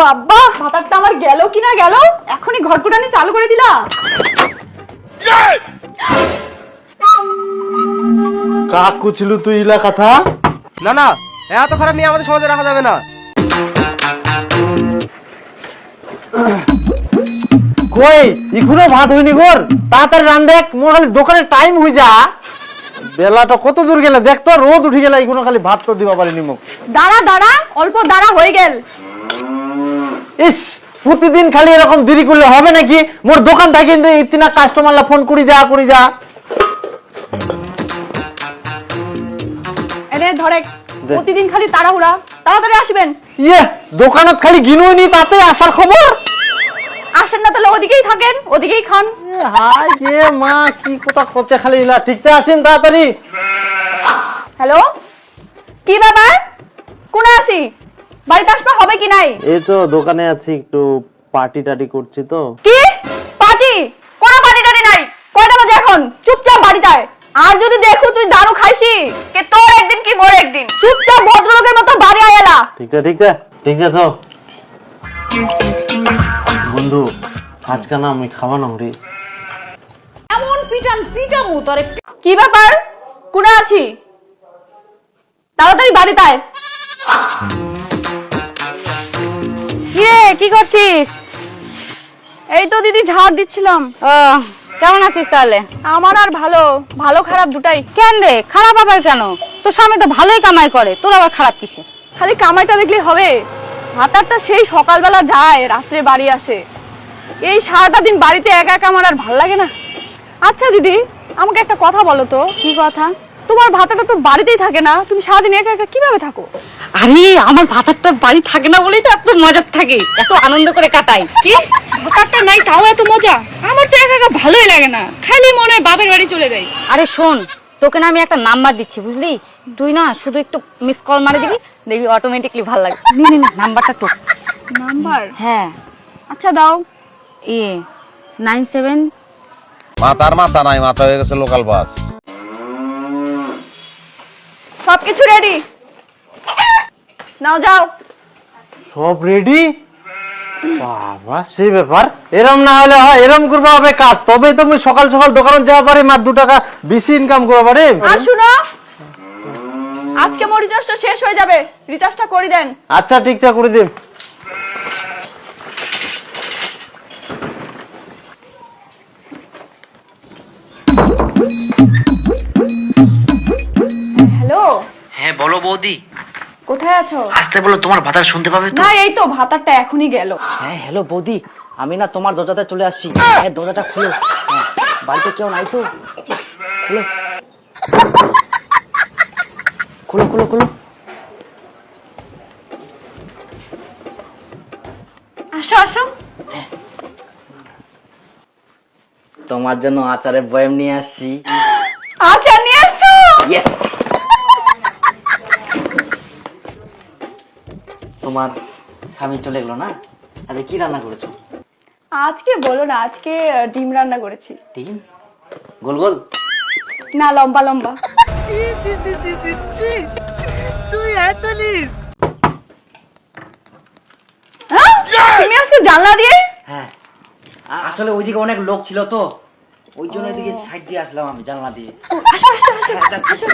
বাবা ভাতারটা আমার গেল কি না গেল? এখনই ঘরকুটানি চালু করে দিলা। কাক কুছিলু তুই ইলা কথা? না না এত খারাপ মেয়ে আমাদের সমাজে রাখা যাবে না। কই ইখুনো ভাত হইনি গোর তাড়াতাড়ি রান দেখ মোর খালি দোকানে টাইম হই যা। বেলাটা কত দূর গেলে? দেখ তো রোদ উঠে গেলে ইখুনো খালি ভাত তো দিবা পারিনি মুখ দাঁড়া দাঁড়া অল্প দাঁড়া হয়ে গেল। ইস প্রতিদিন খালি এরকম দেরি করলে হবে নাকি? মোর দোকান থাকি ইতিনা কাস্টমারলা ফোন করি যা করি যা। এনে ধরে প্রতিদিন খালি তাড়াহুড়া। তাড়াতাড়ি আসবেন? ইয়ে দোকানত খালি গিনুই নি তাতে আসার খবর? আসেন না তাহলে ওদিকেই থাকেন ওদিকেই খান। হাই এ মা কি কথা করছে খালি ইলা ঠিকছে আসেন তাড়াতাড়ি। হ্যালো? কি ব্যাপার? কোন আসি বাড়িতে আসবে হবে কি নাই? এই তো দোকানে আছি একটু পার্টি টাটি করছি তো। কি? পার্টি কোনো পার্টি টাটি নাই। কয়টা বাজে এখন? চুপচাপ বাড়ি যায় আর যদি দেখো তুই দারু খাইছি কে তোর একদিন কি মোর একদিন? চুপচাপ ভদ্রলোকের মতো বাড়ি আয়েলা ঠিক আছে ঠিক আছে ঠিক আছে তো বন্ধু আজকে না আমি খাওয়া না রে। এমন পিটান পিটামু তরে কি ব্যাপার? কোন আছি? তাড়াতাড়ি বাড়িতে আয়। কি করছিস? এই তো দিদি ঝাড় দিচ্ছিলাম। ও কেমন আছিস তাহলে? আমার আর ভালো ভালো খারাপ দুটাই। কেন রে? খারাপ আবার কেন? তোর স্বামী তো ভালোই কামাই করে তোর আবার খারাপ কিসে খালি কামাইটা দেখলে হবে। ভাতারটা সেই সকালবেলা যায় রাত্রে বাড়ি আসে। এই সারাটা দিন বাড়িতে একা একা আমার আর ভালো লাগে না। আচ্ছা দিদি আমাকে একটা কথা বলো তো। কি কথা? তোমার ভাতাটা তো বাড়িতেই থাকে না। তুমি সারাদিন একা একা কীভাবে থাকো? আরে আমার ভাতারটা বাড়ি থাকে না বলেই তো এত মজার থাকে। এত আনন্দ করে কাটাই। কি? ভাতারটা নাই তাও এত মজা? আমার তো একা একা ভালোই লাগে না। খালি মনে হয় বাপের বাড়ি চলে যাই। আরে শোন তোকে না আমি একটা নাম্বার দিচ্ছি বুঝলি? তুই না শুধু একটু মিস কল মারে দিবি দেখবি অটোমেটিকলি ভালো লাগে। নি নি নাম্বারটা তোর। নাম্বার? হ্যাঁ। আচ্ছা দাও। এ নাইন সেভেন মাথার মাথা নাই মাথা হয়ে গেছে লোকাল বাস সবকিছু রেডি নাও যাও। সব রেডি বাবা সেই ব্যাপার। এরম না হলে হয় এরম করব হবে কাজ। তবে তো আমি সকাল সকাল দোকানে যাওয়া পারি মার দু টাকা বেশি ইনকাম করব পারি? আর শুনো আজকে মোর রিচার্জটা শেষ হয়ে যাবে। রিচার্জটা করে দেন। আচ্ছা ঠিকঠাক করে দিন। হ্যাঁ বলো বৌদি। কোথায় আছো? আসতে বলো তোমার ভাতার শুনতে পাবে তো? না এই তো ভাতারটা এখনই গেল। হ্যাঁ হ্যালো বৌদি আমি না তোমার দরজাতে চলে আসছি। হ্যাঁ দরজাটা খুলো। হ্যাঁ, বাড়িতে কেউ নাই তো? খুলো। খুলো খুলো খুলো। আসো আসো। তোমার জন্য আচারের বয়াম নিয়ে আসছি। আচ্ছা তোমার স্বামী চলে গেলো না? আরে কি রান্না করেছ? আজকে বলো না আজকে ডিম রান্না করেছি। ডিম? গোল গোল? না লম্বা লম্বা। তুই হ্যাঁ? তুমি আজকে জানলা দিয়ে? হ্যাঁ। আসলে ওইদিকে অনেক লোক ছিল তো। ওই জন্য ওইদিকে সাইড দিয়ে আসলাম আমি জানলা দিয়ে। আসো আসো আসো। হ্যাঁ, আসো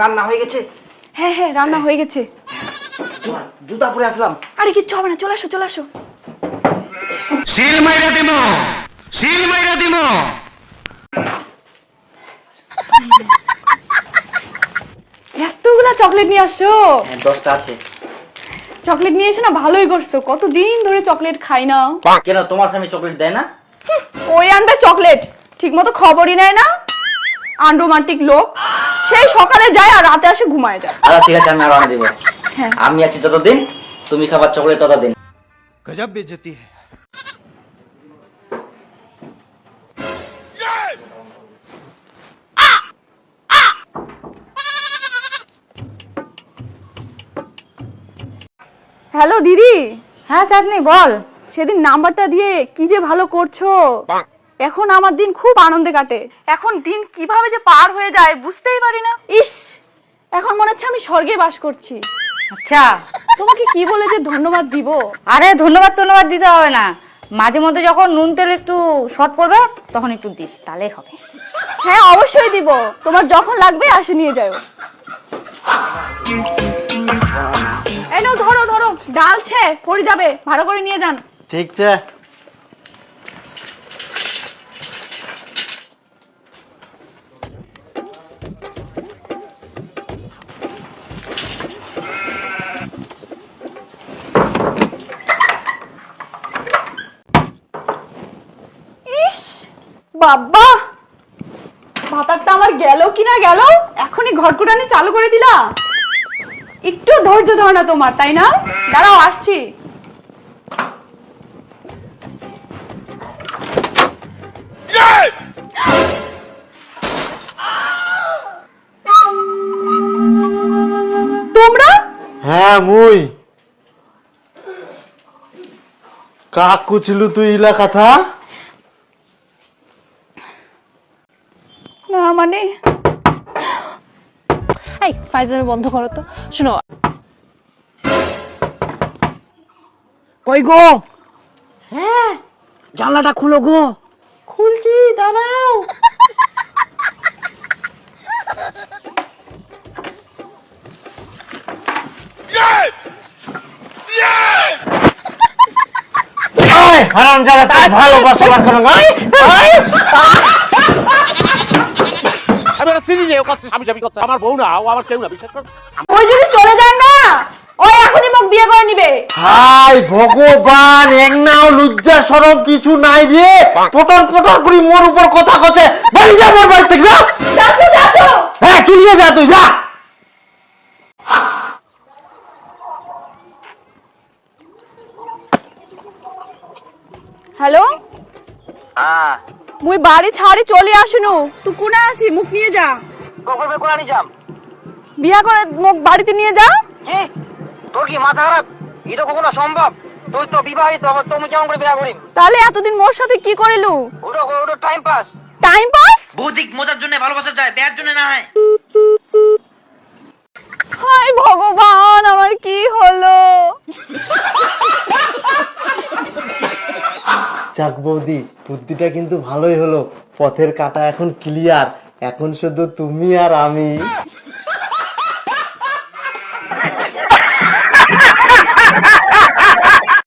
রান্না হয়ে গেছে। হ্যাঁ হ্যাঁ রান্না হয়ে গেছে। জুতা পরে আসলাম। আরে কিচ্ছু হবে না চলে আসো চলে আসো। এতগুলা চকলেট নিয়ে আসছো? হ্যাঁ দশটা আছে। চকলেট নিয়ে এসে না ভালোই করছ। কতদিন ধরে চকলেট খাই না। কেন তোমার স্বামী চকলেট দেয় না? ওই আনবে চকলেট। ঠিক মতো খবরই নেয় না। আন্ডোমান্টিক লোক। সেই সকালে যায় আর রাতে আসে ঘুমায় যায়। আচ্ছা ঠিক আছে আমি আর আনা দিব। আমি আছি যতদিন তুমি খাবার চকলেট ততদিন। গজব বেজতি হ্যালো দিদি। হ্যাঁ চাঁদনি বল। সেদিন নাম্বারটা দিয়ে কি যে ভালো করছ। এখন আমার দিন খুব আনন্দে কাটে। এখন দিন কীভাবে যে পার হয়ে যায় বুঝতেই পারি না। ইস! এখন মনে হচ্ছে আমি স্বর্গে বাস করছি। আচ্ছা তোমাকে কি বলে যে ধন্যবাদ দিব? আরে ধন্যবাদ ধন্যবাদ দিতে হবে না। মাঝে মধ্যে যখন নুন তেল একটু শর্ট পড়বে তখন একটু দিস তাহলেই হবে। হ্যাঁ অবশ্যই দিব। তোমার যখন লাগবে আসে নিয়ে যাও। এই নাও ধরো ধরো। ডালছে পড়ে যাবে। ভালো করে নিয়ে যান। ঠিক আছে বাবা! ভাতারটা আমার গেল কি না গেল? এখনই ঘরকুটানি চালু করে দিলা। একটু ধৈর্য ধর না তোমার, তাই না? দাঁড়াও, আসছি। তোমরা? হ্যাঁ মুই। কাক কুচিলু তুই ইলা কথা? না মানে? এই ফাইজামি বন্ধ করো তো। শোনো। কই গো? হ্যাঁ। জানলাটা খুলো গো। খুলছি দাঁড়াও। হারাম জায়গা করো না আমি ওরা চিনি নেই ও কাছে স্বামী স্বামী করছে আমার বউ না ও আমার কেউ না বিশ্বাস কর। ওই যদি চলে যান না ওই এখনই মুখ বিয়ে করে নিবে। হাই ভগবান এক নাও লজ্জা সরব কিছু নাই রে। পটর পটর করি মোর উপর কথা কছে। বাড়ি যা মোর বাড়ি থেকে যা। যাচ্ছ যাচ্ছ। হ্যাঁ চলিয়ে যা তুই যা। হ্যালো? মুই বাড়ি ছাড়ি চলে আসুনু। তুই কোনা আছি মুখ নিয়ে যা। কখন কোরআনি যাম? বিয়া করে মুখ বাড়িতে নিয়ে যা। কি? তোর কি মাথা খারাপ? এটা কখনো সম্ভব? তুই তো বিবাহিত তুমি কেমন করে বিয়া করিম? তাহলে এতদিন মোর সাথে কি করিলু? ওটা ওটা টাইম পাস টাইম পাস বৌদিক মজার জন্য ভালোবাসা যায় বিয়ার জন্য না হয়। হাই ভগবান আমার কি হলো? যাক বৌদি, বুদ্ধিটা কিন্তু ভালোই হলো। পথের কাটা এখন ক্লিয়ার এখন শুধু তুমি আর আমি।